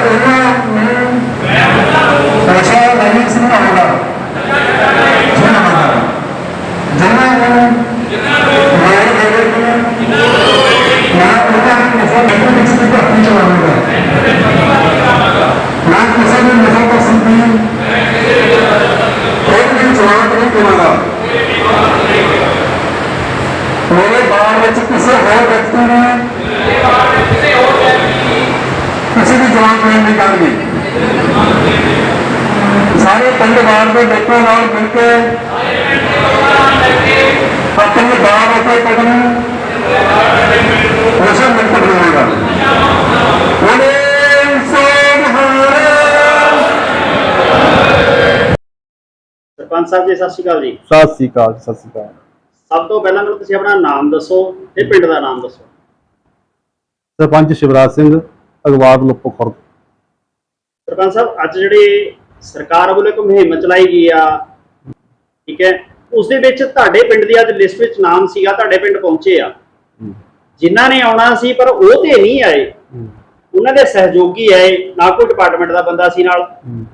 ਮੈਂ ਉਹਨਾਂ ਨੂੰ ਨਸ਼ਾ ਨਹੀਂ ਸੁਣਾਉਂਦਾ ਸੁਣਾਉਂਦਾ ਜਿਨ੍ਹਾਂ ਨੂੰ ਮੈਂ ਜਿਹੜੇ ਮੈਂ ਉਹਨਾਂ ਨੂੰ ਨਸ਼ਾ ਨਹੀਂ ਵਿੱਚ ਦੀ ਭਰਤੀ ਚਲਾਉਂਗਾ ਮੈਂ ਕਿਸੇ ਨੂੰ ਨਸ਼ਾ ਪਸੰਦ ਨਹੀਂ ਕੋਈ ਵੀ ਜਵਾਨ ਨਹੀਂ ਦੇਵਾਂਗਾ ਮੇਰੇ ਬਾਹਰ ਵਿੱਚ ਕਿਸੇ ਹੋਰ ਵਿਅਕਤੀ ਨੇ ਦੀ ਨਹੀਂ ਸਾਰੇ ਪਿੰਡ ਬਾਹਰ ਦੇ ਲੋਕਾਂ ਨਾਲ ਮਿਲ ਕੇ ਆਪਣੇ ਉੱਤੇ ਕਦਮ ਬਣਾਉਣਾ ਸਰਪੰਚ ਸਾਹਿਬ ਜੀ ਸਤਿ ਸ਼੍ਰੀ ਅਕਾਲ ਜੀ। ਸਤਿ ਸ੍ਰੀ ਅਕਾਲ ਸਤਿ ਸ੍ਰੀ ਅਕਾਲ। ਸਭ ਤੋਂ ਪਹਿਲਾਂ ਮੈਨੂੰ ਤੁਸੀਂ ਆਪਣਾ ਨਾਮ ਦੱਸੋ ਤੇ ਪਿੰਡ ਦਾ ਨਾਮ ਦੱਸੋ। ਸਰਪੰਚ ਸ਼ਿਵਰਾਜ ਸਿੰਘ। ਅਗਵਾਦ ਲੋਪੋ ਖੁਰਦ। ਸਰਪੰਚ ਸਾਹਿਬ ਅੱਜ ਜਿਹੜੀ ਸਰਕਾਰ ਵੱਲੋਂ ਇੱਕ ਮੁਹਿੰਮ ਚਲਾਈ ਗਈ ਆ ਠੀਕ ਹੈ ਉਸ ਦੇ ਵਿੱਚ ਤੁਹਾਡੇ ਪਿੰਡ ਦੀ ਅੱਜ ਲਿਸਟ ਵਿੱਚ ਨਾਮ ਸੀਗਾ ਤੁਹਾਡੇ ਪਿੰਡ ਪਹੁੰਚੇ ਆ। ਜਿਨ੍ਹਾਂ ਨੇ ਆਉਣਾ ਸੀ ਪਰ ਉਹ ਤੇ ਨਹੀਂ ਆਏ। ਉਹਨਾਂ ਦੇ ਸਹਿਯੋਗੀ ਆਏ ਨਾ ਕੋਈ ਡਿਪਾਰਟਮੈਂਟ ਦਾ ਬੰਦਾ ਸੀ ਨਾਲ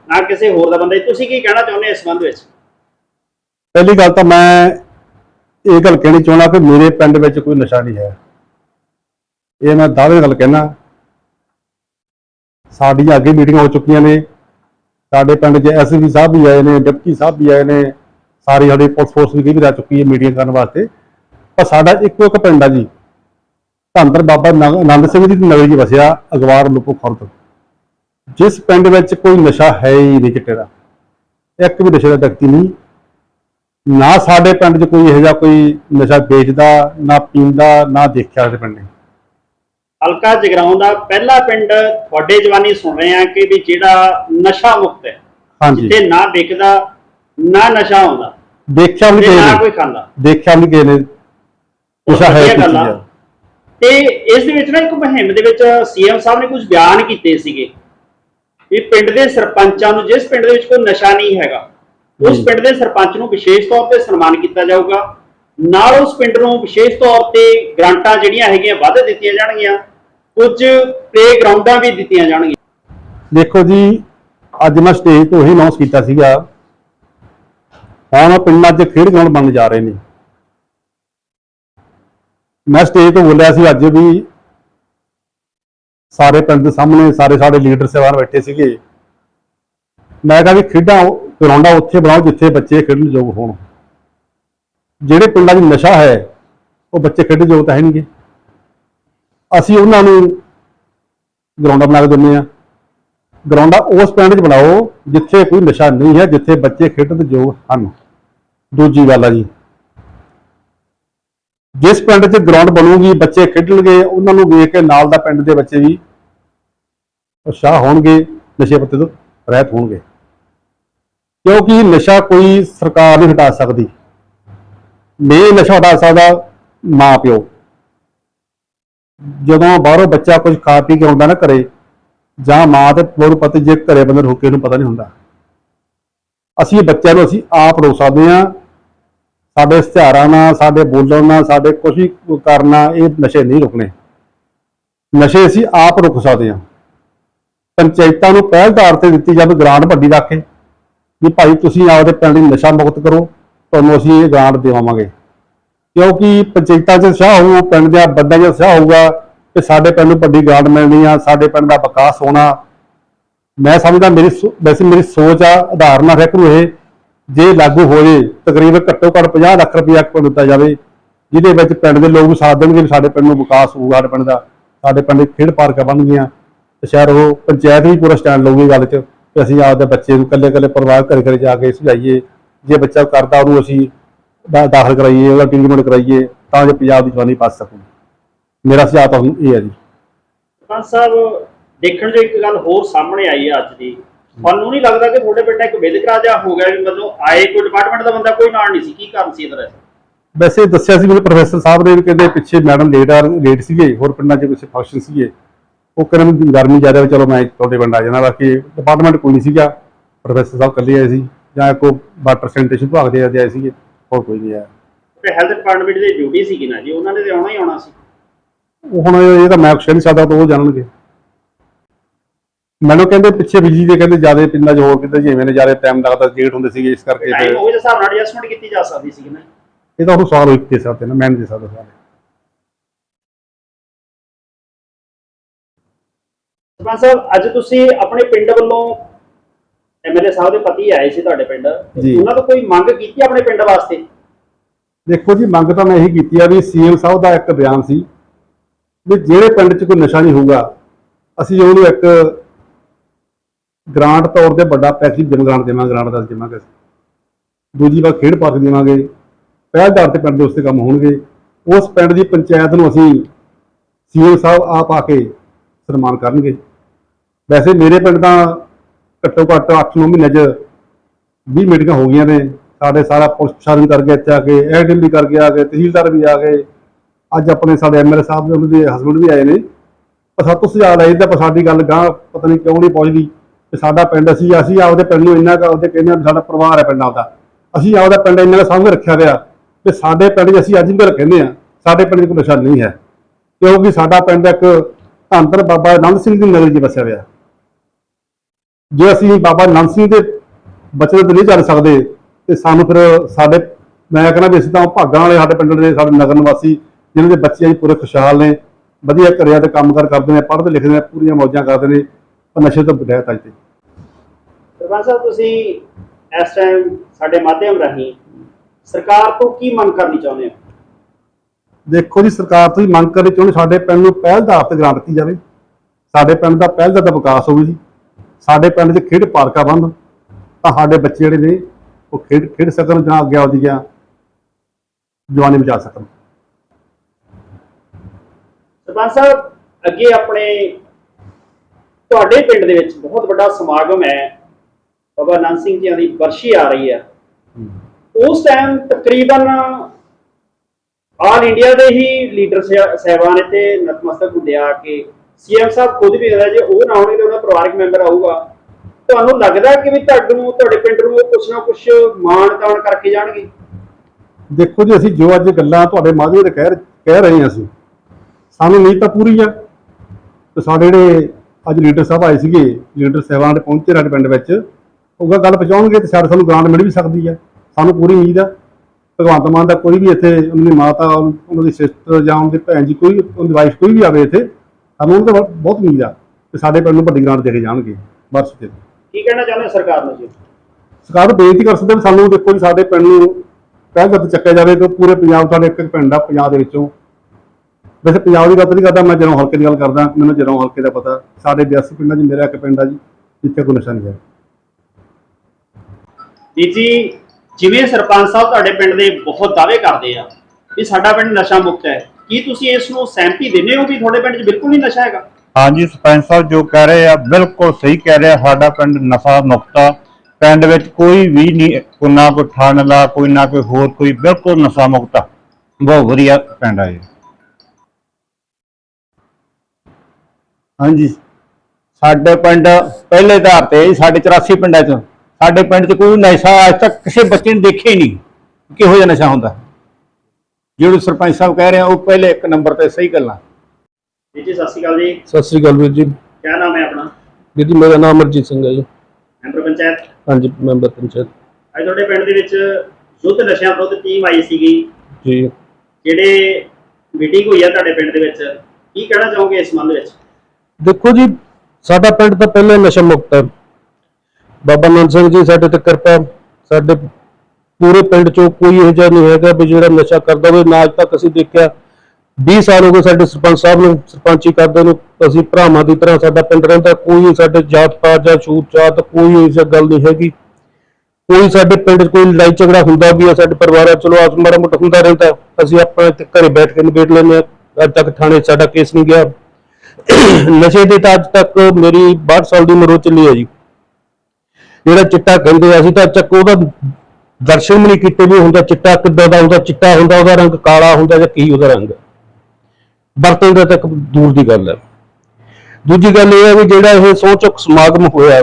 ਨਾ ਕਿਸੇ ਹੋਰ ਦਾ ਬੰਦਾ। ਤੁਸੀਂ ਕੀ ਕਹਿਣਾ ਚਾਹੁੰਦੇ ਇਸ ਸੰਬੰਧ ਵਿੱਚ? ਪਹਿਲੀ ਗੱਲ ਤਾਂ ਮੈਂ ਇਹ ਗੱਲ ਕਹਿਣੀ ਚਾਹੁੰਦਾ ਕਿ ਮੇਰੇ ਪਿੰਡ ਵਿੱਚ ਕੋਈ ਨਸ਼ਾ ਨਹੀਂ ਹੈ। ਇਹ ਮੈਂ ਦਾਅਵੇ ਨਾਲ ਕਹਿਣਾ। ਸਾਡੀਆਂ ਅੱਗੇ ਮੀਟਿੰਗਾਂ ਹੋ ਚੁੱਕੀਆਂ ਨੇ। ਸਾਡੇ ਪਿੰਡ 'ਚ ਐਸਪੀ ਸਾਹਿਬ ਵੀ ਆਏ ਨੇ, ਡਿਪਟੀ ਸਾਹਿਬ ਵੀ ਆਏ ਨੇ। ਸਾਰੀ ਸਾਡੀ ਪੁਲਿਸ ਫੋਰਸ ਵੀ ਕਈ ਵਾਰ ਆ ਚੁੱਕੀ ਹੈ ਮੀਟਿੰਗ ਕਰਨ ਵਾਸਤੇ। ਪਰ ਸਾਡਾ ਇੱਕੋ ਇੱਕ ਪਿੰਡ ਆ ਜੀ। ਧੰਦਰ ਬਾਬਾ ਨਗ- ਆਨੰਦ ਸਿੰਘ ਜੀ ਦੀ ਨਗਰੀ 'ਚ ਵਸਿਆ ਅਗਵਾਰ ਲੁਪੋ ਖੁਰਦ। ਜਿਸ ਪਿੰਡ ਵਿੱਚ ਕੋਈ ਨਸ਼ਾ ਹੈ ਹੀ ਨਹੀਂ ਚਿੱਟੇ ਦਾ। ਇੱਕ ਵੀ ਨਸ਼ੇ ਦਾ ਵਿਅਕਤੀ ਨਹੀਂ। ਨਾ ਸਾਡੇ ਪਿੰਡ 'ਚ ਕੋਈ ਇਹੋ ਜਿਹਾ ਕੋਈ ਨਸ਼ਾ ਵੇਚਦਾ, ਨਾ ਪੀਂਦਾ, ਨਾ ਦੇਖਿਆ ਸਾਡੇ ਪਿੰਡ ਨੇ। ਹਲਕਾ ਜਗਰਾਉਂ ਦਾ ਪਹਿਲਾ ਪਿੰਡ ਤੁਹਾਡੇ ਜਵਾਨੀ ਸੁਣ ਰਹੇ ਆ ਕਿ ਵੀ ਜਿਹੜਾ ਨਸ਼ਾ ਮੁਕਤ ਹੈ ਹਾਂਜੀ। ਜਿੱਥੇ ਨਾ ਵਿਕਦਾ ਨਾ ਨਸ਼ਾ ਹੁੰਦਾ ਦੇਖਿਆ ਵੀ ਤੇ ਕਿਸੇ ਨਾ ਨੇ। ਕੋਈ ਖਾਂਦਾ। ਦੇਖਿਆ ਵੀ ਕਿਸੇ ਨੇ। ਨਸ਼ਾ ਹੈ ਵਧੀਆ ਕੀ ਗੱਲ ਆ। ਤੇ ਇਸ ਦੇ ਵਿੱਚ ਨਾ ਇੱਕ ਮੁਹਿੰਮ ਦੇ ਵਿੱਚ ਸੀਐਮ ਸਾਹਿਬ ਨੇ ਕੁਝ ਬਿਆਨ ਕੀਤੇ ਸੀਗੇ ਵੀ ਪਿੰਡ ਦੇ ਸਰਪੰਚਾਂ ਨੂੰ ਜਿਸ ਪਿੰਡ ਦੇ ਵਿੱਚ ਕੋਈ ਨਸ਼ਾ ਨਹੀਂ ਹੈਗਾ ਉਸ। ਪਿੰਡ ਦੇ ਸਰਪੰਚ ਨੂੰ ਵਿਸ਼ੇਸ਼ ਤੌਰ ਤੇ ਸਨਮਾਨ ਕੀਤਾ ਜਾਊਗਾ। ਨਾਲ ਉਸ ਪਿੰਡ ਨੂੰ ਵਿਸ਼ੇਸ਼ ਤੌਰ ਤੇ ਗ੍ਰਾਂਟਾਂ ਜਿਹੜੀਆਂ ਹੈਗੀਆਂ ਵੱਧ ਦਿੱਤੀਆਂ ਜਾਣਗੀਆਂ, ਕੁਝ ਪਲੇ ਗਰਾਊਂਡਾਂ ਵੀ ਦਿੱਤੀਆਂ ਜਾਣਗੀਆਂ। ਦੇਖੋ ਜੀ, ਅੱਜ ਮੈਂ ਸਟੇਜ ਤੋਂ ਹੀ ਅਨਾਉਂਸ ਕੀਤਾ ਸੀਗਾ। ਹੁਣ ਪਿੰਡਾਂ 'ਚ ਖੇਡ ਗਰਾਊਂਡ ਬਣਨ ਜਾ ਰਹੇ ਨੇ। ਮੈਂ ਸਟੇਜ ਤੋਂ ਬੋਲਿਆ ਸੀ ਅੱਜ ਵੀ ਸਾਰੇ ਪਿੰਡ ਦੇ ਸਾਹਮਣੇ, ਸਾਰੇ ਸਾਡੇ ਲੀਡਰ ਸਹਿਬਾਨ ਬੈਠੇ ਸੀਗੇ। ਮੈਂ ਕਿਹਾ ਵੀ ਖੇਡਾਂ ਗਰਾਊਂਡਾਂ ਉੱਥੇ ਬਣਾਓ ਜਿੱਥੇ ਬੱਚੇ ਖੇਡਣ ਯੋਗ ਹੋਣ। ਜਿਹੜੇ ਪਿੰਡਾਂ 'ਚ ਨਸ਼ਾ ਹੈ, ਉਹ ਬੱਚੇ ਖੇਡਣ ਯੋਗ ਤਾਂ ਹੈ ਨਹੀਂਗੇ ਅਸੀਂ ਉਹਨਾਂ ਨੂੰ ਗਰਾਊਂਡਾਂ ਬਣਾ ਕੇ ਦਿੰਦੇ ਆ ਗਰਾਊਂਡਾਂ ਉਸ ਪਿੰਡ 'ਚ ਬਣਾਓ ਜਿੱਥੇ ਕੋਈ ਨਸ਼ਾ ਨਹੀਂ ਹੈ, ਜਿੱਥੇ ਬੱਚੇ ਖੇਡਣ ਯੋਗ ਹਨ। ਦੂਜੀ ਗੱਲ ਆ ਜੀ, ਜਿਸ ਪਿੰਡ 'ਚ ਗਰਾਊਂਡ ਬਣੂਗੀ, ਬੱਚੇ ਖੇਡਣਗੇ, ਉਹਨਾਂ ਨੂੰ ਵੇਖ ਕੇ ਨਾਲ ਦਾ ਪਿੰਡ ਦੇ ਬੱਚੇ ਵੀ ਉਤਸ਼ਾਹ ਹੋਣਗੇ, ਨਸ਼ੇ ਪੱਤੇ ਤੋਂ ਰਹਿਤ ਹੋਣਗੇ। ਕਿਉਂਕਿ ਨਸ਼ਾ ਕੋਈ ਸਰਕਾਰ ਨਹੀਂ ਹਟਾ ਸਕਦੀ। ਨਹੀਂ ਨਸ਼ਾ ਹਟਾ ਸਕਦਾ ਮਾਂ ਪਿਓ ਜਦੋਂ ਬਾਹਰੋਂ ਬੱਚਾ ਕੁਝ ਖਾ ਪੀ ਕੇ ਆਉਂਦਾ ਨਾ ਘਰੇ, ਜਾਂ ਮਾਂ ਤੇ ਪਿਓ ਨੂੰ ਪਤਾ ਜੇ ਘਰੇ ਬੰਦੇ ਨੂੰ ਰੋਕੇ ਨੂੰ ਪਤਾ ਨਹੀਂ ਹੁੰਦਾ। ਅਸੀਂ ਬੱਚਿਆਂ ਨੂੰ ਅਸੀਂ ਆਪ ਰੋਕ ਸਕਦੇ ਹਾਂ। ਸਾਡੇ ਇਸ਼ਤਿਹਾਰਾਂ ਨਾਲ, ਸਾਡੇ ਬੋਲਣ ਨਾਲ, ਸਾਡੇ ਕੁਝ ਵੀ ਕਰਨਾ ਇਹ ਨਸ਼ੇ ਨਹੀਂ ਰੁਕਣੇ। ਨਸ਼ੇ ਅਸੀਂ ਆਪ ਰੁਕ ਸਕਦੇ ਹਾਂ। ਪੰਚਾਇਤਾਂ ਨੂੰ ਪਹਿਲਦਾਰ ਤੇ ਦਿੱਤੀ ਜਾਵੇ, ਗ੍ਰਾਂਟ ਵੱਡੀ ਰੱਖੇ ਵੀ ਭਾਈ ਤੁਸੀਂ ਆਪਦੇ ਪਿੰਡ ਨੂੰ ਨਸ਼ਾ ਮੁਕਤ ਕਰੋ। ਤੁਹਾਨੂੰ ਅਸੀਂ ਇਹ ਗ੍ਰਾਂਟ ਦੇਵਾਂਗੇ। ਕਿਉਂਕਿ ਪੰਚਾਇਤਾਂ 'ਚ ਉਤਸ਼ਾਹ ਹੋਊ, ਪਿੰਡ ਦੇ ਬੰਦਿਆਂ 'ਚ ਉਤਸ਼ਾਹ ਹੋਊਗਾ ਕਿ ਸਾਡੇ ਪਿੰਡ ਨੂੰ ਵੱਡੀ ਗ੍ਰਾਂਟ ਮਿਲਣੀ ਆ, ਸਾਡੇ ਪਿੰਡ ਦਾ ਵਿਕਾਸ ਹੋਣਾ। ਮੈਂ ਸਮਝਦਾ ਮੇਰੀ ਸੋ- ਵੈਸੇ ਮੇਰੀ ਸੋਚ ਆ ਉਦਾਹਰਨ ਆ ਨੂੰ ਇਹ, ਜੇ ਲਾਗੂ ਹੋ ਜੇ, ਤਕਰੀਬਨ ਘੱਟੋ ਘੱਟ 50 ਲੱਖ ਰੁਪਇਆ ਕੋਲ ਦਿੱਤਾ ਜਾਵੇ, ਜਿਹਦੇ ਵਿੱਚ ਪਿੰਡ ਦੇ ਲੋਕ ਵੀ ਸਾਥ ਦੇਣਗੇ ਵੀ ਸਾਡੇ ਪਿੰਡ ਨੂੰ ਵਿਕਾਸ ਹੋਊਗਾ, ਸਾਡੇ ਪਿੰਡ ਦਾ, ਸਾਡੇ ਪਿੰਡ ਦੀ ਖੇਡ ਪਾਰਕਾਂ ਬਣਨਗੀਆਂ। ਤੇ ਸ਼ਾਇਦ ਉਹ ਪੰਚਾਇਤ ਵੀ ਪੂਰਾ ਸਟੈਂਡ ਲਊਗੀ ਗੱਲ 'ਚ ਕਿ ਅਸੀਂ ਆਪਦੇ ਬੱਚੇ ਨੂੰ ਇਕੱਲੇ ਇਕੱਲੇ ਪਰਿਵਾਰ ਘਰੇ ਘਰੇ ਜਾ ਕੇ ਸੁਝਾਈਏ ਜੇ ਬੱਚਾ ਕਰਦਾ ਉਹਨੂੰ ਅਸੀਂ ਦਾਖਲ ਕਰਾਈਏ ਉਹਦਾ ਟ੍ਰੀਟਮੈਂਟ ਕਰਾਈਏ ਤਾਂ ਜੋ ਪੰਜਾਬ ਦੀ ਜਵਾਨੀ ਬਚ ਸਕੂ। ਮੇਰਾ ਸੁਝਾਅ ਤਾਂ ਇਹ ਹੈ ਜੀ। ਸਰਪੰਚ ਸਾਹਿਬ ਦੇਖਣ ਜੋ ਇੱਕ ਗੱਲ ਹੋਰ ਸਾਹਮਣੇ ਆਈ ਹੈ ਅੱਜ ਦੀ। ਤੁਹਾਨੂੰ ਨਹੀਂ ਲੱਗਦਾ ਕਿ ਤੁਹਾਡੇ ਪਿੰਡ ਇੱਕ ਵਿਦਕਰਾ ਜਿਹਾ ਹੋ ਗਿਆ ਵੀ ਮਤਲਬ ਆਏ ਕੋਈ ਡਿਪਾਰਟਮੈਂਟ ਦਾ ਬੰਦਾ ਕੋਈ ਨਾਲ ਨਹੀਂ ਸੀ। ਕੀ ਕਾਰਨ ਸੀ ਇਹਦਾ ਵੈਸੇ? ਦੱਸਿਆ ਸੀ ਮੈਨੂੰ ਪ੍ਰੋਫੈਸਰ ਸਾਹਿਬ ਨੇ ਵੀ ਕਹਿੰਦੇ ਪਿੱਛੇ ਮੈਡਮ ਲੇਟ ਆ ਲੇਟ ਸੀਗੇ ਹੋਰ ਪਿੰਡਾਂ 'ਚ ਕਿਸੇ ਫੰਕਸ਼ਨ ਸੀਗੇ। ਉਹ ਵੀ ਗਰਮੀ ਜ਼ਿਆਦਾ ਚਲੋ ਮੈਂ ਤੁਹਾਡੇ ਪਿੰਡ ਆ ਜਾਣਾ ਬਾਕੀ ਡਿਪਾਰਟਮੈਂਟ ਕੋਈ ਨਹੀਂ ਸੀਗਾ। ਪ੍ਰੋਫੈਸਰ ਸਾਹਿਬ ਇਕੱਲੇ ਆਏ ਸੀ। ਜਾਂ ਕੋਈ ਵਾਟਰ ਸੈਨੀਟੇਸ਼ਨ ਵਿਭਾਗ ਦੇ ਆਏ ਸੀ ਹੋਰ ਕੋਈ ਨਹੀਂ ਆਇਆ। ਕਿ ਹੈਲਥ ਡਿਪਾਰਟਮੈਂਟ ਦੀ ਡਿਊਟੀ ਸੀਗੀ ਨਾ ਜੀ ਉਹਨਾਂ ਨੇ ਤੇ ਆਉਣਾ ਹੀ ਆਉਣਾ ਸੀ। ਉਹ ਹੁਣ ਇਹ ਤਾਂ ਮੈਂ ਕੁਛ ਨਹੀਂ ਸਕਦਾ ਤਾਂ ਉਹ ਜਾਣਨਗੇ। ਮੈਨੂੰ ਕਹਿੰਦੇ ਪਿੱਛੇ ਬਿਜਲੀ ਦੇ ਕਹਿੰਦੇ ਜ਼ਿਆਦਾ ਪਿੰਡਾਂ 'ਚ ਹੋਰ ਕਿਤੇ ਜਿਵੇਂ ਨੇ ਜ਼ਿਆਦਾ ਟਾਈਮ ਲੱਗਦਾ ਲੇਟ ਹੁੰਦੇ ਸੀਗੇ ਇਸ ਕਰਕੇ ਟਾਈਮ ਫਿਰ ਉਹਦੇ ਹਿਸਾਬ ਨਾਲ ਐਡਜਸਟਮੈਂਟ ਕੀਤੀ ਜਾ ਸਕਦੀ ਸੀ ਨਾ। ਇਹ ਤਾਂ ਉਹਨੂੰ ਸਵਾਲ ਹੋਈ ਦੇ ਸਕਦੇ ਨਾ ਮੈਂ ਨਹੀਂ ਦੇ ਸਕਦਾ ਸਵਾਲ ਸਰਪੰਚ ਸਾਹਿਬ ਅੱਜ ਤੁਸੀਂ ਆਪਣੇ ਪਿੰਡ ਵੱਲੋਂ ਐਮਐਲਏ ਸਾਹਿਬ ਦੇ ਪਤੀ ਆਏ ਸੀ ਤੁਹਾਡੇ ਪਿੰਡ ਜੀ। ਉਹਨਾਂ ਤੋਂ ਕੋਈ ਮੰਗ ਕੀਤੀ ਆਪਣੇ ਪਿੰਡ ਵਾਸਤੇ ਦੇਖੋ ਜੀ ਮੰਗ ਤਾਂ ਮੈਂ ਇਹੀ ਕੀਤੀ ਆ ਵੀ ਸੀਐਮ ਸਾਹਿਬ ਦਾ ਇੱਕ ਬਿਆਨ ਸੀ ਵੀ ਜਿਹੜੇ ਪਿੰਡ 'ਚ ਕੋਈ ਨਸ਼ਾ ਨਹੀਂ ਹੋਊਗਾ ਅਸੀਂ ਉਹਨੂੰ ਇੱਕ ਗ੍ਰਾਂਟ ਤੌਰ ਤੇ ਵੱਡਾ ਪੈਕੇਜ ਜਨ ਗ੍ਰਾਂਟ ਦੇਵਾਂਗੇ ਗ੍ਰਾਂਟ ਦਾ ਦੇਵਾਂਗੇ ਅਸੀਂ। ਦੂਜੀ ਵਾਰ ਖੇਡ ਪਾਰਕ ਦੇਵਾਂਗੇ ਪਹਿਲ ਦਰ ਤੇ ਪਿੰਡ ਦੇ ਉਸਤੇ ਕੰਮ ਹੋਣਗੇ ਉਸ ਪਿੰਡ ਦੀ ਪੰਚਾਇਤ ਨੂੰ ਅਸੀਂ ਸੀਐਮ ਸਾਹਿਬ ਆਪ ਆ ਕੇ ਸਨਮਾਨ ਕਰਨਗੇ ਵੈਸੇ ਮੇਰੇ ਪਿੰਡ ਤਾਂ ਘੱਟੋ ਘੱਟ 8-9 ਮਹੀਨੇ 'ਚ 20 ਮੀਟਿੰਗਾਂ ਹੋ ਗਈਆਂ ਨੇ। ਸਾਡੇ ਸਾਰਾ ਪੁਲਿਸ ਪ੍ਰਸ਼ਾਸਨ ਕਰਕੇ ਇੱਥੇ ਆ ਕੇ ਐਡੀਐਮ ਵੀ ਕਰਕੇ ਆ ਗਏ, ਤਹਿਸੀਲਦਾਰ ਵੀ ਆ ਗਏ। ਅੱਜ ਆਪਣੇ ਸਾਡੇ ਐਮਐਲਏ ਸਾਹਿਬ ਵੀ ਉਹਨਾਂ ਦੇ ਹਸਬੰਡ ਵੀ ਆਏ ਨੇ। ਪਰ ਸਭ ਤੋਂ ਸੁਝਾਅ ਆਈ ਤਾਂ ਸਾਡੀ ਗੱਲ ਗਾਂ ਪਤਾ ਨਹੀਂ ਕਿਉਂ ਨਹੀਂ ਪਹੁੰਚਦੀ ਕਿ ਸਾਡਾ ਪਿੰਡ, ਅਸੀਂ ਅਸੀਂ ਆਪਦੇ ਪਿੰਡ ਨੂੰ ਇੰਨਾ ਕੁ ਆਪਦੇ ਕਹਿੰਦੇ ਆ ਵੀ ਸਾਡਾ ਪਰਿਵਾਰ ਹੈ ਪਿੰਡ ਆਪਦਾ। ਅਸੀਂ ਆਪਦਾ ਪਿੰਡ ਇੰਨਾ ਕੁ ਸਾਂਭ ਰੱਖਿਆ ਹੋਇਆ ਕਿ ਸਾਡੇ ਪਿੰਡ 'ਚ ਅਸੀਂ ਅੱਜ ਵੀ ਕਹਿੰਦੇ ਆ ਸਾਡੇ ਪਿੰਡ 'ਚ ਕੋਈ ਨਸ਼ਾ ਨਹੀਂ ਹੈ। ਕਿਉਂਕਿ ਸਾਡਾ ਪਿੰਡ ਇੱਕ ਧੰਨ ਧੰਨ ਬਾਬਾ ਆਨੰਦ ਸਿੰਘ ਦੀ ਨਗਰੀ 'ਚ ਵਸਿਆ ਹੋਇਆ। ਜੇ ਅਸੀਂ ਬਾਬਾ ਆਨੰਦ ਸਿੰਘ ਦੇ ਬਚਨ ਤੇ ਨਹੀਂ ਚੱਲ ਸਕਦੇ ਤੇ ਸਾਨੂੰ ਫਿਰ ਸਾਡੇ ਮੈਂ ਕਹਿੰਦਾ ਵੀ ਅਸੀਂ ਤਾਂ ਭਾਗਾਂ ਵਾਲੇ ਸਾਡੇ ਪਿੰਡ ਦੇ ਸਾਡੇ ਨਗਰ ਨਿਵਾਸੀ ਜਿਨ੍ਹਾਂ ਦੇ ਬੱਚੇ ਜੀ ਪੂਰੇ ਖੁਸ਼ਹਾਲ ਨੇ ਵਧੀਆ ਘਰਿਆਂ ਤੇ ਕੰਮਕਾਰ ਕਰਦੇ ਨੇ ਪੜ੍ਹਦੇ ਲਿਖਦੇ ਨੇ ਪੂਰੀਆਂ ਮੌਜਾਂ ਕਰਦੇ ਨੇ ਪਰ ਨਸ਼ੇ ਤੋਂ ਬਗੈਰ ਅੱਜ ਤੇ ਸਰਪੰਚ ਸਾਹਿਬ ਤੁਸੀਂ ਇਸ ਟਾਈਮ ਸਾਡੇ ਮਾਧਿਅਮ ਰਾਹੀਂ ਸਰਕਾਰ ਤੋਂ ਕੀ ਮੰਗ ਕਰਨੀ ਚਾਹੁੰਦੇ ਹੋ? ਦੇਖੋ ਜੀ ਸਰਕਾਰ ਤੋਂ ਹੀ ਮੰਗ ਕਰਨੀ ਚਾਹੁੰਦੇ ਸਾਡੇ ਪਿੰਡ ਨੂੰ ਪਹਿਲ ਦਾ ਤੇ ਗ੍ਰਾਂਟ ਦਿੱਤੀ ਜਾਵੇ। ਸਾਡੇ ਪਿੰਡ ਦਾ ਪਹਿਲ ਦਾ ਵਿਕਾਸ ਹੋਵੇ ਜੀ। ਸਾਡੇ ਪਿੰਡ 'ਚ ਖੇਡ ਪਾਰਕਾਂ ਬੰਦ, ਤਾਂ ਸਾਡੇ ਬੱਚੇ ਜਿਹੜੇ ਨੇ, ਉਹ ਖੇਡ ਖੇਡ ਸਕਣ ਜਾਂ ਅੱਗੇ ਆਉਦੀ ਜਵਾਨੀ ਬਚਾ ਸਕਣ। ਸਰਪੰਚ ਸਾਹਿਬ, ਅੱਗੇ ਆਪਣੇ ਤੁਹਾਡੇ ਪਿੰਡ ਦੇ ਵਿੱਚ ਬਹੁਤ ਵੱਡਾ ਸਮਾਗਮ ਹੈ। ਬਾਬਾ ਨਾਨਕ ਸਿੰਘ ਜੀ ਦੀ ਵਰਸ਼ੀ ਆ ਰਹੀ ਹੈ। ਉਸ ਟਾਈਮ ਤਕਰੀਬਨ ਆਲ ਇੰਡੀਆ ਦੇ ਹੀ ਲੀਡਰ ਸਹਿਬਾਨ ਇੱਥੇ ਨਤਮਸਤਕ ਹੁੰਦੇ ਆ ਕੇ ਸੀਐਮ ਸਾਹਿਬ ਖੁਦ ਵੀ ਕਹਿੰਦਾ ਜੇ ਉਹ ਨਾ ਆਉਣਗੇ ਤਾਂ ਉਹਨਾਂ ਪਰਿਵਾਰਕ ਮੈਂਬਰ ਆਊਗਾ। ਤੁਹਾਨੂੰ ਲੱਗਦਾ ਕਿ ਵੀ ਤੁਹਾਨੂੰ ਤੁਹਾਡੇ ਪਿੰਡ ਨੂੰ ਕੁਛ ਨਾ ਕੁਛ ਮਾਣ ਤਾਣ ਕਰਕੇ ਜਾਣਗੇ? ਦੇਖੋ ਜੀ, ਅਸੀਂ ਜੋ ਅੱਜ ਗੱਲਾਂ ਤੁਹਾਡੇ ਮਾਧਿਅਮ ਤੇ ਕਹਿ ਕਹਿ ਰਹੇ ਹਾਂ ਅਸੀਂ, ਸਾਨੂੰ ਨੀਂਦ ਤਾਂ ਪੂਰੀ ਆ। ਤੇ ਸਾਡੇ ਜਿਹੜੇ ਅੱਜ ਲੀਡਰ ਸਾਹਿਬ ਆਏ ਸੀਗੇ, ਲੀਡਰ ਸਾਹਿਬਾਨ ਦੇ ਪਹੁੰਚੇ ਸਾਡੇ ਪਿੰਡ ਵਿੱਚ, ਉਹ ਗੱਲ ਪਹੁੰਚਾਉਣਗੇ ਤੇ ਸਾਡੇ ਸਾਨੂੰ ਗ੍ਰਾਂਟ ਮਿਲ ਵੀ ਸਕਦੀ ਆ। ਸਾਨੂੰ ਪੂਰੀ ਉਮੀਦ ਆ। ਭਗਵੰਤ ਮਾਨ ਦਾ ਕੋਈ ਵੀ ਇੱਥੇ ਉਹਨਾਂ ਦੀ ਮਾਤਾ ਉਹਨਾਂ ਦੀ ਸਿਸਟਰ ਜਾਂ ਉਹਨਾਂ ਦੀ ਭੈਣ ਜੀ, ਕੋਈ ਉਹਨਾਂ ਦੀ ਵਾਈਫ ਕੋਈ ਵੀ ਆਵੇ ਇੱਥੇ ਸਾਨੂੰ ਉਹਨਾਂ ਤੋਂ ਬਹੁਤ ਉਮੀਦ ਆ ਕਿ ਸਾਡੇ ਪਿੰਡ ਨੂੰ ਵੱਡੀ ਗ੍ਰਾਂਟ ਦੇ ਕੇ ਜਾਣਗੇ ਬਸ ਤੇ ਕੀ ਕਹਿਣਾ ਚਾਹੁੰਦੇ ਸਰਕਾਰ ਨੂੰ ਜੀ? ਸਰਕਾਰ ਨੂੰ ਬੇਨਤੀ ਕਰ ਸਕਦੇ ਵੀ ਸਾਨੂੰ ਦੇਖੋ ਜੀ ਸਾਡੇ ਪਿੰਡ ਨੂੰ ਪਹਿਲ ਚੱਕਿਆ ਜਾਵੇ ਕਿ ਪੂਰੇ ਪੰਜਾਬ ਦਾ ਇੱਕ ਇੱਕ ਪਿੰਡ ਆ ਪੰਜਾਬ ਦੇ ਵਿੱਚੋਂ। ਵੈਸੇ ਪੰਜਾਬ ਦੀ ਗੱਲ ਤਾਂ ਨਹੀਂ ਕਰਦਾ ਮੈਂ ਜਦੋਂ ਹਲਕੇ ਦੀ ਗੱਲ ਕਰਦਾ ਮੈਨੂੰ ਜਦੋਂ ਹਲਕੇ ਦਾ ਪਤਾ। ਸਾਡੇ 82 ਪਿੰਡਾਂ 'ਚ ਮੇਰਾ ਇੱਕ ਪਿੰਡ ਆ ਜੀ ਜਿੱਥੇ ਕੋਈ ਨਸ਼ਾ ਨਹੀਂ ਹੈ। ਜੀ ਜੀ ਜਿਵੇਂ ਸਰਪੰਚ ਸਾਹਿਬ ਤੁਹਾਡੇ ਪਿੰਡ ਦੇ ਬਹੁਤ ਦਾਅਵੇ ਕਰਦੇ ਆ ਵੀ ਸਾਡਾ ਪਿੰਡ ਨਸ਼ਾ ਮੁਕਤ ਹੈ ਕੀ ਤੁਸੀਂ ਇਸ ਨੂੰ ਸਹਿਮਤੀ ਦਿੰਦੇ ਹੋ ਵੀ ਤੁਹਾਡੇ ਪਿੰਡ 'ਚ ਬਿਲਕੁਲ ਨਹੀਂ ਨਸ਼ਾ ਹੈਗਾ? ਹਾਂਜੀ, ਸਰਪੰਚ ਸਾਹਿਬ, ਜੋ ਕਹਿ ਰਹੇ ਆ, ਬਿਲਕੁਲ ਸਹੀ ਕਹਿ ਰਹੇ ਆ। ਸਾਡਾ ਪਿੰਡ ਨਸ਼ਾ ਮੁਕਤ ਆ। ਪਿੰਡ ਵਿੱਚ ਕੋਈ ਵੀ ਨਹੀਂ, ਕੋਈ ਨਾ ਕੋਈ ਠਾਣ ਲਾ ਕੋਈ ਨਾ ਕੋਈ ਹੋਰ, ਕੋਈ ਬਿਲਕੁਲ ਨਸ਼ਾ ਮੁਕਤ ਆ। ਬਹੁਤ ਵਧੀਆ ਪਿੰਡ ਆ ਜੀ ਹਾਂਜੀ। ਸਾਡੇ ਪਿੰਡ ਪਹਿਲੇ ਆਧਾਰ ਤੇ ਸਾਡੇ 84 ਪਿੰਡਾਂ ਚ। ਸਾਡੇ ਪਿੰਡ 'ਚ ਕੋਈ ਨਸ਼ਾ ਅੱਜ ਤੱਕ ਕਿਸੇ ਬੱਚੇ ਨੇ ਦੇਖਿਆ ਹੀ ਨਹੀਂ ਕਿਹੋ ਜਿਹਾ ਨਸ਼ਾ ਹੁੰਦਾ। ਜਿਹੜੇ ਸਰਪੰਚ ਸਾਹਿਬ ਕਹਿ ਰਹੇ ਆ ਉਹ ਪਹਿਲੇ ਇੱਕ ਨੰਬਰ ਤੇ ਸਹੀ ਗੱਲਾਂ। ਜੀ ਜੀ ਸਤਿ ਸ਼੍ਰੀ ਅਕਾਲ ਜੀ। ਸਤਿ ਸ੍ਰੀ ਅਕਾਲ ਵੀਰ ਜੀ। ਕਿਆ ਨਾਮ ਹੈ ਆਪਣਾ? ਵੀਰ ਜੀ ਮੇਰਾ ਨਾਮ ਅਮਰਜੀਤ ਸਿੰਘ ਹੈ ਜੀ। ਮੈਂਬਰ ਪੰਚਾਇਤ? ਹਾਂਜੀ ਮੈਂਬਰ ਪੰਚਾਇਤ। ਅੱਜ ਤੁਹਾਡੇ ਪਿੰਡ ਦੇ ਵਿੱਚ ਯੁੱਧ ਨਸ਼ਿਆਂ ਵਿਰੁੱਧ ਟੀਮ ਆਈ ਸੀਗੀ। ਜੀ। ਜਿਹੜੇ ਮੀਟਿੰਗ ਹੋਈ ਆ ਤੁਹਾਡੇ ਪਿੰਡ ਦੇ ਵਿੱਚ ਕੀ ਕਹਿਣਾ ਚਾਹੋਗੇ ਇਸ ਸੰਬੰਧ ਵਿੱਚ? ਦੇਖੋ ਜੀ ਸਾਡਾ ਪਿੰਡ ਤਾਂ ਪਹਿਲਾਂ ਹੀ ਨਸ਼ਾ ਮੁਕਤ ਹੈ। ਬਾਬਾ ਨਾਨਕ ਸਿੰਘ ਜੀ ਸਾਡੇ ਤੇ ਕਿਰਪਾ ਸਾਡੇ ਪੂਰੇ ਪਿੰਡ ਚੋਂ ਕੋਈ ਇਹੋ ਜਿਹਾ ਨਹੀਂ ਹੈਗਾ ਵੀ ਜਿਹੜਾ ਨਸ਼ਾ ਕਰਦਾ ਹੋਵੇ। ਨਾ ਅੱਜ ਤੱਕ ਅਸੀਂ ਦੇਖਿਆ 20 ਸਾਲ ਹੋ ਗਏ ਸਾਡੇ ਸਰਪੰਚ ਸਾਹਿਬ ਨੂੰ ਸਰਪੰਚੀ ਕਰਦੇ ਨੂੰ ਅਸੀਂ ਭਰਾਵਾਂ ਦੀ ਤਰ੍ਹਾਂ ਸਾਡਾ ਪਿੰਡ ਰਹਿੰਦਾ ਕੋਈ ਸਾਡੇ ਜਾਤ ਪਾਤ ਜਾਂ ਛੂਤ ਛਾਤ ਕੋਈ ਇਸ ਗੱਲ ਨਹੀਂ ਹੈਗੀ। ਕੋਈ ਸਾਡੇ ਪਿੰਡ 'ਚ ਕੋਈ ਲੜਾਈ ਝਗੜਾ ਹੁੰਦਾ ਵੀ ਆ ਸਾਡੇ ਪਰਿਵਾਰਾਂ ਚਲੋ ਆਸ ਮਾੜਾ ਮੋਟਾ ਹੁੰਦਾ ਰਹਿੰਦਾ। ਅਸੀਂ ਆਪਣੇ ਘਰੇ ਬੈਠ ਕੇ ਨਿਬੇੜ ਲੈਂਦੇ ਹਾਂ। ਅੱਜ ਤੱਕ ਥਾਣੇ ਸਾਡਾ ਕੇਸ ਨਹੀਂ ਗਿਆ। ਨਸ਼ੇ ਦੀ ਤਾਂ ਅੱਜ ਤੱਕ ਮੇਰੀ 62 ਸਾਲ ਦੀ ਉਮਰ ਹੋ ਚੱਲੀ ਹੈ ਜੀ। ਜਿਹੜਾ ਚਿੱਟਾ ਕਹਿੰਦੇ ਆ, ਅਸੀਂ ਤਾਂ ਚੱਕ ਉਹਦਾ ਦਰਸ਼ਨ ਵੀ ਨਹੀਂ ਕੀਤੇ ਵੀ ਹੁੰਦਾ ਚਿੱਟਾ ਕਿੱਦਾਂ ਦਾ ਹੁੰਦਾ, ਚਿੱਟਾ ਹੁੰਦਾ, ਉਹਦਾ ਰੰਗ ਕਾਲਾ ਹੁੰਦਾ ਜਾਂ ਕੀ ਉਹਦਾ ਰੰਗ। ਵਰਤਨ ਦਾ ਤੱਕ ਦੂਰ ਦੀ ਗੱਲ ਹੈ। ਦੂਜੀ ਗੱਲ ਇਹ ਹੈ ਵੀ ਜਿਹੜਾ ਇਹ ਸਹੁੰ ਚੁੱਕ ਸਮਾਗਮ ਹੋਇਆ,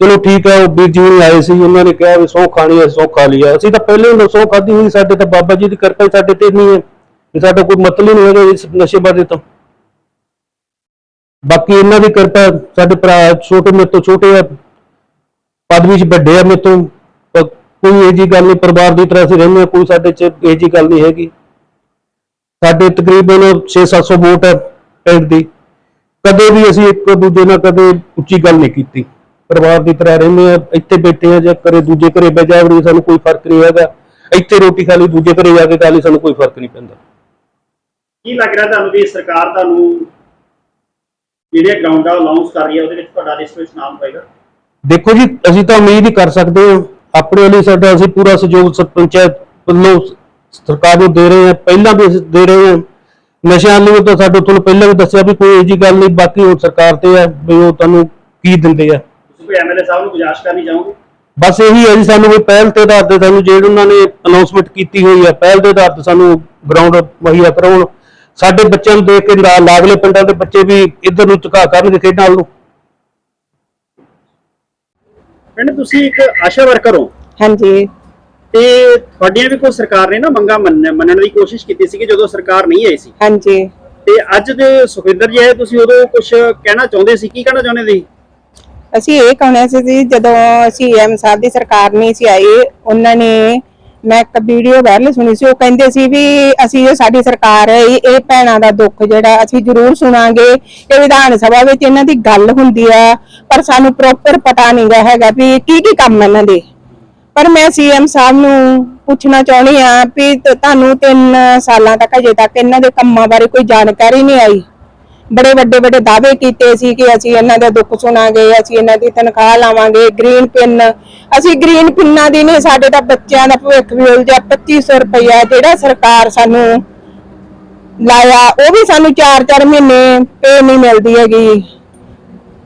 ਚਲੋ ਠੀਕ ਹੈ, ਉਹ ਵੀਰ ਜੀ ਹੁਣੀ ਆਏ ਸੀ, ਉਹਨਾਂ ਨੇ ਕਿਹਾ ਵੀ ਸਹੁੰ ਖਾਣੀ ਹੈ ਸਹੁੰ ਖਾ ਲਈ ਹੈ। ਅਸੀਂ ਤਾਂ ਪਹਿਲੇ ਹੀ ਸਹੁੰ ਖਾਧੀ ਹੋਈ, ਸਾਡੇ ਤਾਂ ਬਾਬਾ ਜੀ ਦੀ ਕਿਰਪਾ ਹੀ ਸਾਡੇ ਤੇ ਨਹੀਂ ਹੈ। ਵੀ ਸਾਡਾ ਕੋਈ ਮਤਲਬ ਨਹੀਂ ਹੈਗਾ ਇਸ ਨਸ਼ੇ ਬਾਰੇ ਤਾਂ। ਬਾਕੀ ਇਹਨਾਂ ਦੀ ਕਿਰਪਾ ਸਾਡੇ ਭਰਾ ਛੋਟੇ ਮੇਰੇ ਤੋਂ ਛੋਟੇ ਆ, ਪਦਵੀ 'ਚ ਵੱਡੇ ਆ ਮੇਰੇ ਤੋਂ। ਕੋਈ ਇਹ ਜੀ ਗੱਲ ਨਹੀਂ ਪਰਿਵਾਰ ਦੀ ਤਰ੍ਹਾਂ ਅਸੀਂ ਰਹਿੰਦੇ ਹਾਂ ਕੋਈ ਸਾਡੇ 'ਚ ਇਹ ਜੀ ਗੱਲ ਨਹੀਂ ਹੈਗੀ। ਸਾਡੇ ਤਕਰੀਬਨ 6-700 ਵੋਟ ਹੈ ਪਿੰਡ ਦੀ। ਕਦੇ ਵੀ ਅਸੀਂ ਇੱਕ ਦੂਜੇ ਨਾਲ ਕਦੇ ਉੱਚੀ ਗੱਲ ਨਹੀਂ ਕੀਤੀ। ਪਰਿਵਾਰ ਦੀ ਤਰ੍ਹਾਂ ਰਹਿੰਦੇ ਆ ਇੱਥੇ ਬੈਠੇ ਆ ਜਾਂ ਕਰੇ ਦੂਜੇ ਘਰੇ ਬਹਿ ਜਾਵੜੀ ਸਾਨੂੰ ਕੋਈ ਫ਼ਰਕ ਨਹੀਂ ਹੈਗਾ। ਇੱਥੇ ਰੋਟੀ ਖਾ ਲਈ ਦੂਜੇ ਘਰੇ ਜਾ ਕੇ ਖਾ ਲਈ ਸਾਨੂੰ ਕੋਈ ਫ਼ਰਕ ਨਹੀਂ ਪੈਂਦਾ। ਕੀ ਲੱਗ ਰਿਹਾ ਤੁਹਾਨੂੰ ਵੀ ਸਰਕਾਰ ਤੁਹਾਨੂੰ ਜਿਹੜੇ ਗਰਾਊਂਡ ਆ ਅਲਾਉਂਸ ਕਰ ਰਹੀ ਹੈ ਉਹਦੇ ਵਿੱਚ ਤੁਹਾਡਾ ਲਿਸਟ ਵਿੱਚ ਨਾਮ ਹੋਏਗਾ? ਦੇਖੋ ਜੀ ਅਸੀਂ ਤਾਂ ਉਮੀਦ ਹੀ ਕਰ ਸਕਦੇ ਹਾਂ। ਆਪਣੇ ਲਈ ਸਾਡਾ ਅਸੀਂ ਪੂਰਾ ਸਹਿਯੋਗ ਸ- ਪੰਚਾਇਤ ਵੱਲੋਂ ਸਰਕਾਰ ਨੂੰ ਦੇ ਰਹੇ ਹਾਂ ਪਹਿਲਾਂ ਵੀ ਅਸੀਂ ਦੇ ਰਹੇ ਹਾਂ। ਨਸ਼ਿਆਂ ਲਈ ਤਾਂ ਸਾਡੇ ਤੁਹਾਨੂੰ ਪਹਿਲਾਂ ਵੀ ਦੱਸਿਆ ਵੀ ਕੋਈ ਇਹੋ ਗੱਲ ਨਹੀਂ ਬਾਕੀ ਹੁਣ ਸਰਕਾਰ ਤੇ ਹੈ ਵੀ ਉਹ ਤੁਹਾਨੂੰ ਕੀ ਦਿੰਦੇ ਆ। ਤੁਸੀਂ ਕੋਈ ਐਮਐਲਏ ਸਾਹਿਬ ਨੂੰ ਗੁਜ਼ਾਰਿਸ਼ ਕਰਨੀ ਚਾਹੋਗੇ? ਬਸ ਇਹੀ ਹੈ ਜੀ ਸਾਨੂੰ ਕੋਈ ਪਹਿਲ ਤੇ ਆਧਾਰ ਤੇ ਸਾਨੂੰ ਜਿਹੜੇ ਉਹਨਾਂ ਨੇ ਅਨਾਉਂਸਮੈਂਟ ਕੀਤੀ ਹੋਈ ਹੈ ਪਹਿਲ ਦੇ ਆਧਾਰ ਤੇ ਸਾਨੂੰ ਗਰਾਊਂਡ ਮੁਹੱਈਆ ਕਰਾਉਣ ਸਾਡੇ ਬੱਚਿਆਂ ਨੂੰ ਦੇਖ ਕੇ ਲਾਗਲੇ ਪਿੰਡਾਂ ਦੇ ਬੱਚੇ ਵੀ ਇੱਧਰ ਨੂੰ ਝੁਕਾ ਕਰਨਗੇ ਖੇਡਾਂ ਵੱਲ ਨੂੰ। ਪਿੰਡ ਤੁਸੀਂ ਇੱਕ ਆਸ਼ਾ ਵਰਕਰ ਹੋ। ਹਾਂਜੀ। ਤੇ ਤੁਹਾਡੀਆਂ ਵੀ ਕੋਈ ਸਰਕਾਰ ਨੇ ਨਾ ਮੰਗਾ ਮੰਨਣ ਦੀ ਕੋਸ਼ਿਸ਼ ਕੀਤੀ ਸੀ ਕਿ ਜਦੋਂ ਸਰਕਾਰ ਨਹੀਂ ਆਈ ਸੀ। ਹਾਂਜੀ। ਤੇ ਅੱਜ ਦੇ ਸੁਖਵਿੰਦਰ ਜੀ ਆਏ ਤੁਸੀਂ ਉਦੋਂ ਕੁਝ ਕਹਿਣਾ ਚਾਹੁੰਦੇ ਸੀ? ਕੀ ਕਹਿਣਾ ਚਾਹੁੰਦੇ ਸੀ? ਅਸੀਂ ਇਹ ਕਹਣਾ ਸੀ ਜੀ ਜਦੋਂ ਅਸੀਂ ਐਮ ਸਾਹਿਬ ਦੀ ਸਰਕਾਰ ਨਹੀਂ ਸੀ ਆਈ ਉਹਨਾਂ ਨੇ ਮੈਂ ਇੱਕ ਵੀਡੀਓ ਵਾਇਰਲ ਸੁਣੀ ਸੀ, ਉਹ ਕਹਿੰਦੇ ਸੀ ਵੀ ਅਸੀਂ ਇਹ ਸਾਡੀ ਸਰਕਾਰ ਹੈ, ਇਹ ਭੈਣਾਂ ਦਾ ਦੁੱਖ ਜਿਹੜਾ ਅਸੀਂ ਜ਼ਰੂਰ ਸੁਣਾਂਗੇ। ਇਹ ਵਿਧਾਨ ਸਭਾ ਵਿੱਚ ਇਹਨਾਂ ਦੀ ਗੱਲ ਹੁੰਦੀ ਆ, ਪਰ ਸਾਨੂੰ ਪ੍ਰੋਪਰ ਪਤਾ ਨਹੀਂ ਹੈਗਾ ਵੀ ਕੀ ਕੀ ਕੰਮ ਇਹਨਾਂ ਦੇ। ਪਰ ਮੈਂ ਸੀਐਮ ਸਾਹਿਬ ਨੂੰ ਪੁੱਛਣਾ ਚਾਹੁੰਦੀ ਆ ਵੀ ਤੁਹਾਨੂੰ 3 ਸਾਲਾਂ ਤੱਕ ਅਜੇ ਤੱਕ ਇਹਨਾਂ ਦੇ ਕੰਮਾਂ ਬਾਰੇ ਕੋਈ ਜਾਣਕਾਰੀ ਨਹੀਂ ਆਈ। ਬੜੇ ਵੱਡੇ ਵੱਡੇ ਦਾਅਵੇ ਕੀਤੇ ਸੀ ਕਿ ਅਸੀਂ ਇਹਨਾਂ ਦਾ ਦੁੱਖ ਸੁਣਾਂਗੇ, ਅਸੀਂ ਇਹਨਾਂ ਦੀ ਤਨਖਾਹ ਲਾਵਾਂਗੇ ਗ੍ਰੀਨ ਪਿੰਨ ਅਸੀਂ ਗ੍ਰੀਨ ਪਿੰਨਾਂ ਦੀ ਨਹੀਂ, ਸਾਡੇ ਤਾਂ ਬੱਚਿਆਂ ਦਾ ਭਵਿੱਖ ਵੀ ਉਲਝਿਆ 2500 ਰੁਪਇਆ ਜਿਹੜਾ ਸਰਕਾਰ ਸਾਨੂੰ ਲਾਇਆ, ਉਹ ਵੀ ਸਾਨੂੰ 4-4 ਮਹੀਨੇ ਪੇ ਨਹੀਂ ਮਿਲਦੀ ਹੈਗੀ।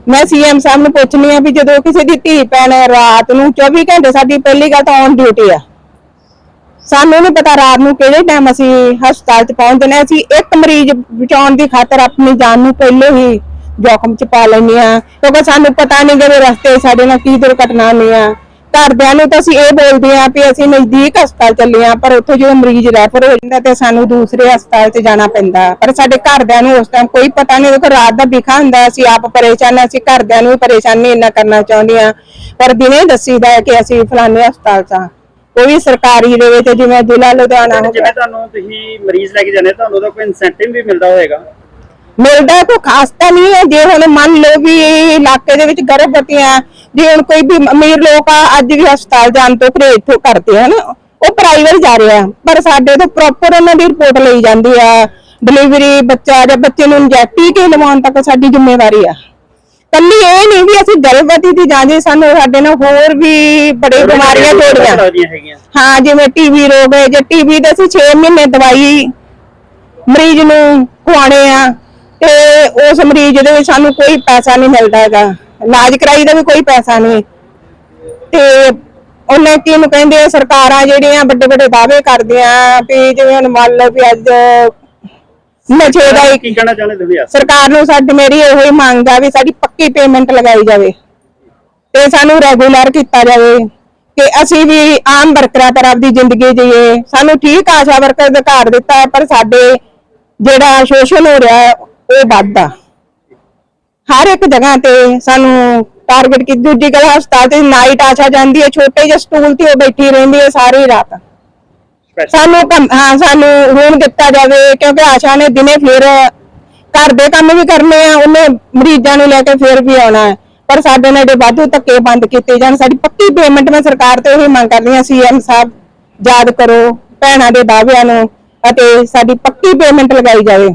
ਮੈਂ ਸੀਐਮ ਸਾਹਿਬ ਨੂੰ ਪੁੱਛਣੀ ਆ ਵੀ ਜਦੋਂ ਕਿਸੇ ਦੀ ਧੀ ਭੈਣ ਰਾਤ ਨੂੰ 24 ਘੰਟੇ ਸਾਡੀ ਪਹਿਲੀ ਗੱਲ ਤਾਂ ਔਨ ਡਿਊਟੀ ਆ। ਸਾਨੂੰ ਨਹੀਂ ਪਤਾ ਰਾਤ ਨੂੰ ਕਿਹੜੇ ਟਾਈਮ ਅਸੀਂ ਹਸਪਤਾਲ 'ਚ ਪਹੁੰਚਣਾ ਅਸੀਂ ਇੱਕ ਮਰੀਜ਼ ਬਚਾਉਣ ਦੀ ਖਾਤਰ ਆਪਣੀ ਜਾਨ ਨੂੰ ਪਹਿਲੇ ਹੀ ਜੋਖਮ 'ਚ ਪਾ ਲੈਂਦੇ ਆ ਕਿਉਂਕਿ ਸਾਨੂੰ ਪਤਾ ਨਹੀਂ ਕਿ ਰਸਤੇ ਸਾਡੇ ਨਾਲ ਕੀ ਦੁਰਘਟਨਾ ਹੋਣੀ ਆ। ਘਰਦਿਆਂ ਨੂੰ ਤਾਂ ਅਸੀਂ ਇਹ ਬੋਲਦੇ ਆ ਵੀ ਅਸੀਂ ਨਜ਼ਦੀਕ ਹਸਪਤਾਲ ਚੱਲੇ ਆ ਪਰ ਉੱਥੇ ਜਦੋਂ ਮਰੀਜ਼ ਰੈਫਰ ਹੋ ਜਾਂਦਾ ਤੇ ਸਾਨੂੰ ਦੂਸਰੇ ਹਸਪਤਾਲ 'ਚ ਜਾਣਾ ਪੈਂਦਾ। ਪਰ ਸਾਡੇ ਘਰਦਿਆਂ ਨੂੰ ਉਸ ਟਾਈਮ ਕੋਈ ਪਤਾ ਨਹੀਂ ਦੇਖੋ ਰਾਤ ਦਾ ਵਿਖਾ ਹੁੰਦਾ ਅਸੀਂ ਆਪ ਪਰੇਸ਼ਾਨ ਆ, ਅਸੀਂ ਘਰਦਿਆਂ ਨੂੰ ਵੀ ਪਰੇਸ਼ਾਨੀ ਇੰਨਾ ਕਰਨਾ ਚਾਹੁੰਦੇ ਆ ਪਰ ਦਿਨੇ ਦੱਸੀਦਾ ਹੈ ਕਿ ਅਸੀਂ ਫਲਾਣੇ ਹਸਪਤਾਲ 'ਚ ਆ ਉਹ ਵੀ ਸਰਕਾਰੀ ਦੇ ਵਿੱਚ ਜਿਵੇਂ ਜ਼ਿਲ੍ਹਾ ਲੁਧਿਆਣਾ ਹੋ ਗਿਆ। ਜਿਵੇਂ ਤੁਹਾਨੂੰ ਤੁਸੀਂ ਮਰੀਜ਼ ਲੈ ਕੇ ਜਾਂਦੇ ਤੁਹਾਨੂੰ ਉਹਦਾ ਕੋਈ ਇਨਸੈਂਟਿਵ ਵੀ ਮਿਲਦਾ ਹੋਏਗਾ ਮਿਲਦਾ ਕੋਈ ਖਾਸ ਤਾਂ ਨਹੀਂ ਹੈ। ਜੇ ਹੁਣ ਮੰਨ ਲਓ ਵੀ ਇਲਾਕੇ ਦੇ ਵਿੱਚ ਗਰਭਵਤੀਆਂ ਜੇ ਹੁਣ ਕੋਈ ਵੀ ਅਮੀਰ ਲੋਕ ਆ ਅੱਜ ਵੀ ਹਸਪਤਾਲ ਜਾਣ ਤੋਂ ਪਰਹੇਜ਼ ਤੋਂ ਕਰਦੇ ਹਨ? ਉਹ ਪ੍ਰਾਈਵੇਟ ਜਾ ਰਹੇ। ਪਰ ਸਾਡੇ ਤੋਂ ਪ੍ਰੋਪਰ ਉਹਨਾਂ ਦੀ ਰਿਪੋਰਟ ਲਈ ਜਾਂਦੀ ਆ। ਡਿਲੀਵਰੀ ਬੱਚਾ ਜਾਂ ਬੱਚੇ ਨੂੰ ਇੰਜੈਕਟ ਕੇ ਲਵਾਉਣ ਤੱਕ ਸਾਡੀ ਜ਼ਿੰਮੇਵਾਰੀ ਆ। ਕੱਲੀ ਇਹ ਨਹੀਂ ਵੀ ਅਸੀਂ ਗਰਭਵਤੀ ਦੀ ਜਾਂਦੇ ਸਾਨੂੰ ਸਾਡੇ ਨਾਲ ਹੋਰ ਵੀ ਬੜੇ ਬਿਮਾਰੀਆਂ ਜੋੜੀਆਂ। ਹੈਗੀਆਂ। ਹਾਂ ਜਿਵੇਂ ਟੀਵੀ ਰੋਗ ਹੈ ਜੇ ਟੀਵੀ ਦੇ ਅਸੀਂ 6 ਮਹੀਨੇ ਦਵਾਈ ਮਰੀਜ਼ ਨੂੰ ਖਵਾਉਣੇ ਆ ਤੇ ਉਸ ਮਰੀਜ਼ ਦੇ ਵਿੱਚ ਸਾਨੂੰ ਕੋਈ ਪੈਸਾ ਨਹੀਂ ਮਿਲਦਾ ਹੈਗਾ। ਇਲਾਜ ਕਰਾਈ ਦਾ ਵੀ ਕੋਈ ਪੈਸਾ ਨਹੀਂ। ਤੇ ਉਹਨੇ ਕੀ ਨੂੰ ਕਹਿੰਦੇ ਆ ਸਰਕਾਰਾਂ ਜਿਹੜੀਆਂ ਵੱਡੇ ਵੱਡੇ ਦਾਅਵੇ ਕਰਦੀਆਂ ਵੀ ਜਿਵੇਂ ਹੁਣ ਮੰਨ ਲਓ ਵੀ ਅੱਜ ਨਸ਼ੇ ਦਾ ਇੱਕ ਕੀ ਕਹਿਣਾ ਚਾਹੁੰਦੇ ਤੁਸੀਂ ਯਾਰ ਸਰਕਾਰ ਨੂੰ ਸਾਡੀ ਮੇਰੀ ਇਹੋ ਹੀ ਮੰਗ ਆ ਵੀ ਸਾਡੀ ਪੱਕੀ ਪੇਮੈਂਟ ਲਗਾਈ ਜਾਵੇ। ਤੇ ਸਾਨੂੰ ਰੈਗੂਲਰ ਕੀਤਾ ਜਾਵੇ ਕਿ ਅਸੀਂ ਵੀ ਆਮ ਵਰਕਰਾਂ ਤਰ੍ਹਾਂ ਆਪਦੀ ਜ਼ਿੰਦਗੀ ਜੀਏ। ਸਾਨੂੰ ਠੀਕ ਆਸ਼ਾ ਵਰਕਰ ਦਾ ਘਰ ਦਿੱਤਾ ਹੈ ਪਰ ਸਾਡੇ ਜਿਹੜਾ ਸ਼ੋਸ਼ਣ ਹੋ ਰਿਹਾ ਹੈ, ਉਹ ਵੱਧਦਾ ਹਰ ਇੱਕ ਜਗ੍ਹਾ ਤੇ ਸਾਨੂੰ ਟਾਰਗੇਟ ਕੀ ਦੂਜੀ ਗੱਲ ਹਸਪਤਾਲ ਤੇ ਨਾਈਟ ਆਸ਼ਾ ਜਾਂਦੀ ਹੈ ਛੋਟੇ ਜਿਹੇ ਸਟੂਲ ਤੇ ਉਹ ਬੈਠੀ ਰਹਿੰਦੀ ਹੈ ਸਾਰੀ ਰਾਤ। ਸਾਨੂੰ ਕੰਮ- ਹਾਂ ਸਾਨੂੰ ਰੂਮ ਦਿੱਤਾ ਜਾਵੇ ਕਿਉਂਕਿ ਆਸ਼ਾ ਨੇ ਦਿਨੇ ਫਿਰ ਘਰ ਦੇ ਕੰਮ ਵੀ ਕਰਨੇ ਆ ਉਹਨੇ ਮਰੀਜ਼ਾਂ ਨੂੰ ਲੈ ਕੇ ਫਿਰ ਵੀ ਆਉਣਾ ਹੈ। ਪਰ ਸਾਡੇ ਨਾਲ ਜਿਹੜੇ ਵਾਧੂ ਧੱਕੇ ਬੰਦ ਕੀਤੇ ਜਾਣ ਸਾਡੀ ਪੱਕੀ ਪੇਮੈਂਟ ਮੈਂ ਸਰਕਾਰ ਤੋਂ ਇਹ ਮੰਗ ਕਰਦੀ ਹਾਂ ਸੀਐਮ ਸਾਹਿਬ ਯਾਦ ਕਰੋ ਭੈਣਾਂ ਦੇ ਦਾਅਵਿਆਂ ਨੂੰ ਅਤੇ ਸਾਡੀ ਪੱਕੀ ਪੇਮੈਂਟ ਲਗਾਈ ਜਾਵੇ।